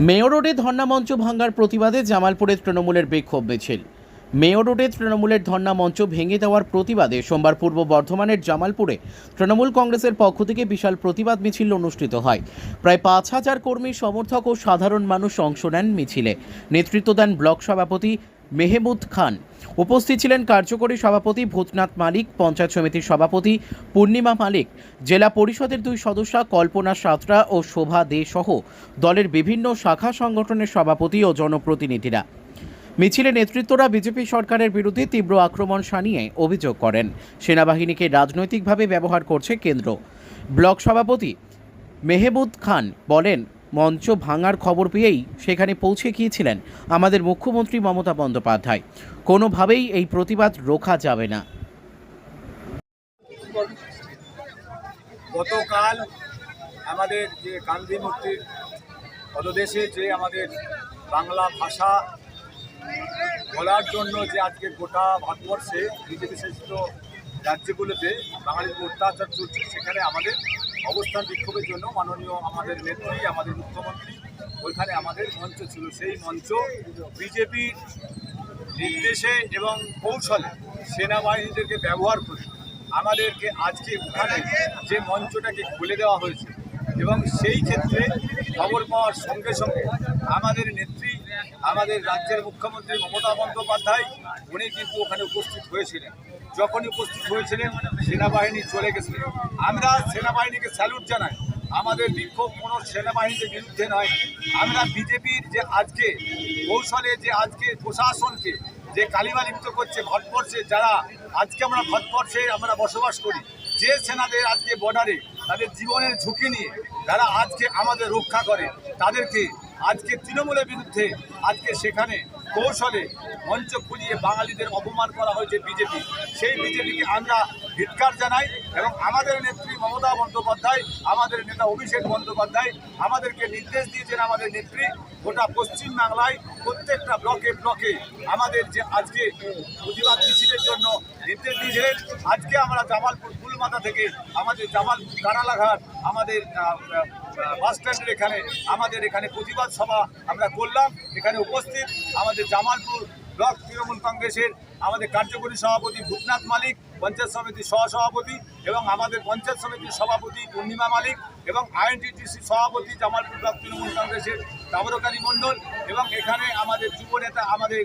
Mayor রোডে ধর্নামঞ্চ ভাঙ্গার প্রতিবাদে জামালপুরের তৃণমূলের বিক্ষোভ মিছিল। মেয়র রোডে তৃণমূলের ধর্নামঞ্চ ভেঙে দেওয়ার প্রতিবাদে সোমবার পূর্ব বর্ধমানের জামালপুরে তৃণমূল কংগ্রেসের পক্ষ থেকে বিশাল প্রতিবাদ মিছিল অনুষ্ঠিত হয়। প্রায় পাঁচ হাজার কর্মী, সমর্থক ও সাধারণ মানুষ অংশ নেন মিছিলে। নেতৃত্ব দেন ব্লক সভাপতি মেহমুদ খান। উপস্থিত ছিলেন কার্যকরী সভাপতি ভূতনাথ মালিক, পঞ্চায়েত সমিতির সভাপতি পূর্ণিমা মালিক, জেলা পরিষদের দুই সদস্যা কল্পনা সাঁতরা ও শোভা দে সহ দলের বিভিন্ন শাখা সংগঠনের সভাপতি ও জনপ্রতিনিধিরা। মিছিলে নেতৃত্বরা বিজেপি সরকারের বিরুদ্ধে তীব্র আক্রমণ সানিয়ে অভিযোগ করেন। সেনাবাহিনীকে রাজনৈতিকভাবে ব্যবহার করছে কেন্দ্র। ব্লক সভাপতি মেহেবুদ খান বলেন মঞ্চ ভাঙার খবর পেয়েই সেখানে পৌঁছে গিয়েছিলেন আমাদের মুখ্যমন্ত্রী মমতা বন্দ্যোপাধ্যায়। কোনোভাবেই এই প্রতিবাদ রোখা যাবে না। গতকাল আমাদের যে গান্ধী মূর্তির পদদেশে যে আমাদের বাংলা ভাষা বলার জন্য যে আজকে গোটা ভারতবর্ষে বিজেপি শাসিত রাজ্যগুলোতে বাঙালির অত্যাচার চলছে, সেখানে আমাদের অবস্থান বিক্ষোভের জন্য মাননীয় আমাদের নেত্রী, আমাদের মুখ্যমন্ত্রী, ওইখানে আমাদের মঞ্চ ছিল। সেই মঞ্চ বিজেপির নির্দেশে এবং কৌশলে সেনাবাহিনীদেরকে ব্যবহার করে আমাদেরকে আজকে ওখানে যে মঞ্চটাকে খুলে দেওয়া হয়েছে এবং সেই ক্ষেত্রে খবর পাওয়ার সঙ্গে সঙ্গে আমাদের নেত্রী, আমাদের রাজ্যের মুখ্যমন্ত্রী মমতা বন্দ্যোপাধ্যায়, উনি কিন্তু ওখানে উপস্থিত হয়েছিলেন। যখনই উপস্থিত হয়েছিলেন সেনাবাহিনী চলে গেছিলেন আমরা সেনাবাহিনীকে স্যালুট জানাই। আমাদের বিক্ষোভ কোনো সেনাবাহিনীর বিরুদ্ধে নয়। আমরা বিজেপির যে আজকে কৌশলে, যে আজকে প্রশাসনকে, যে কালিমা লিপ্ত করছে ভারতবর্ষে, যারা আজকে আমরা ভারতবর্ষে আমরা বসবাস করি, যে সেনাদের আজকে বর্ডারে তাদের জীবনের ঝুঁকি নিয়ে, যারা আজকে আমাদের রক্ষা করে, তাদেরকে আজকে তৃণমূলের বিরুদ্ধে, আজকে সেখানে কৌশলে মঞ্চ খুলিয়ে বাঙালিদের অপমান করা হয়েছে বিজেপি। সেই বিজেপিকে আমরা ধিৎকার জানাই এবং আমাদের নেত্রী মমতা বন্দ্যোপাধ্যায়, আমাদের নেতা অভিষেক বন্দ্যোপাধ্যায় আমাদেরকে নির্দেশ দিয়েছেন আমাদের নেত্রী, গোটা পশ্চিম বাংলায় প্রত্যেকটা ব্লকে ব্লকে আমাদের যে আজকে প্রতিবাদ মিছিলের জন্য নির্দেশ দিয়েছিলেন, আজকে আমরা জামালপুর ফুলমাথা থেকে আমাদের জামালপুর কানালাঘাট আমাদের আহ, আহ, বাস স্ট্যান্ডের এখানে আমাদের এখানে প্রতিবাদ সভা আমরা করলাম। এখানে উপস্থিত আমাদের জামালপুর ব্লক তৃণমূল কংগ্রেসের আমাদের কার্যকরী সভাপতি ভূপনাথ মালিক পঞ্চায়েত সমিতির সহসভাপতি এবং আমাদের পঞ্চায়েত সমিতির সভাপতি পূর্ণিমা মালিক এবং আইএনটিটিসি সভাপতি জামালপুর ব্লক তৃণমূল কংগ্রেসের তাবরকালী মণ্ডল এবং এখানে আমাদের যুব নেতা আমাদের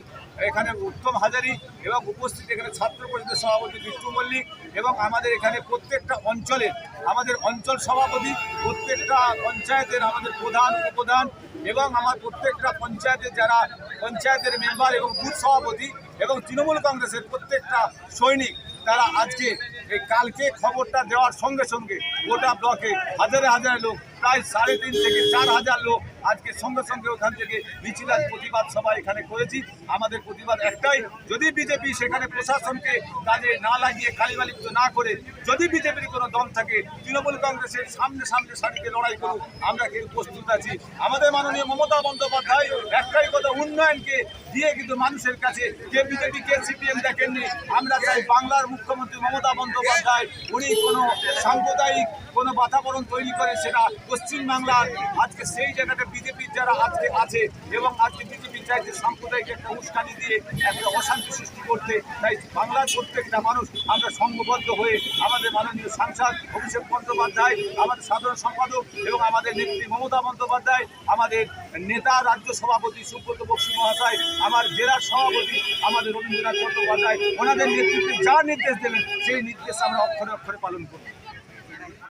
এখানে উত্তম হাজারি এবং উপস্থিত এখানে ছাত্র পরিষদের সভাপতি বিষ্ণু মল্লিক এবং আমাদের এখানে প্রত্যেকটা অঞ্চলের আমাদের অঞ্চল সভাপতি, প্রত্যেকটা পঞ্চায়েতের আমাদের প্রধান, উপপ্রধান এবং আমার প্রত্যেকটা পঞ্চায়েতের যারা পঞ্চায়েতের মেম্বার এবং বুথ সভাপতি এবং তৃণমূল কংগ্রেসের প্রত্যেকটা সৈনিক, তারা আজকে এই কালকে খবরটা দেওয়ার সঙ্গে সঙ্গে গোটা ব্লকে হাজারে হাজারে লোক প্রায় সাড়ে তিন থেকে চার হাজার লোক আজকে সঙ্গে সঙ্গে ওখান থেকে মিছিল আজ প্রতিবাদ সভা এখানে করেছি। আমাদের প্রতিবাদ একটাই, যদি বিজেপি সেখানে প্রশাসনকে কাজে না লাগিয়ে কালিমালিপ্ত না করে, যদি বিজেপির কোনো দল থাকে, তৃণমূল কংগ্রেসের সামনে সামনে সারিকে লড়াই করুক, আমরা কিন্তু প্রস্তুত আছি। আমাদের মাননীয় মমতা বন্দ্যোপাধ্যায় একটাই কথা, উন্নয়নকে দিয়ে কিন্তু মানুষের কাছে কে বিজেপি, কে সিপিএম দেখেননি, আমরা চাই বাংলার মুখ্যমন্ত্রী মমতা বন্দ্যোপাধ্যায়, উনি কোনো সাম্প্রদায়িক কোনো বাতাবরণ তৈরি করে সেটা পশ্চিম বাংলার আজকে সেই জায়গাটা বিজেপির যারা আজকে আছে এবং আজকে বিজেপি চাইছে সাম্প্রদায়িক একটা উস্কানি দিয়ে একটা অশান্তি সৃষ্টি করতে, তাই বাংলার প্রত্যেকটা মানুষ আমরা সংঘবদ্ধ হয়ে আমাদের মাননীয় সাংসদ অভিষেক বন্দ্যোপাধ্যায়, আমাদের সাধারণ সম্পাদক এবং আমাদের নেত্রী মমতা বন্দ্যোপাধ্যায়, আমাদের নেতা রাজ্য সভাপতি সুব্রত বক্সী মহাশয়, আমার জেলার সভাপতি আমাদের রবীন্দ্রনাথ চট্টোপাধ্যায়, ওনাদের নেতৃত্বে যা নির্দেশ দেবেন সেই নির্দেশ আমরা অক্ষরে অক্ষরে পালন করব।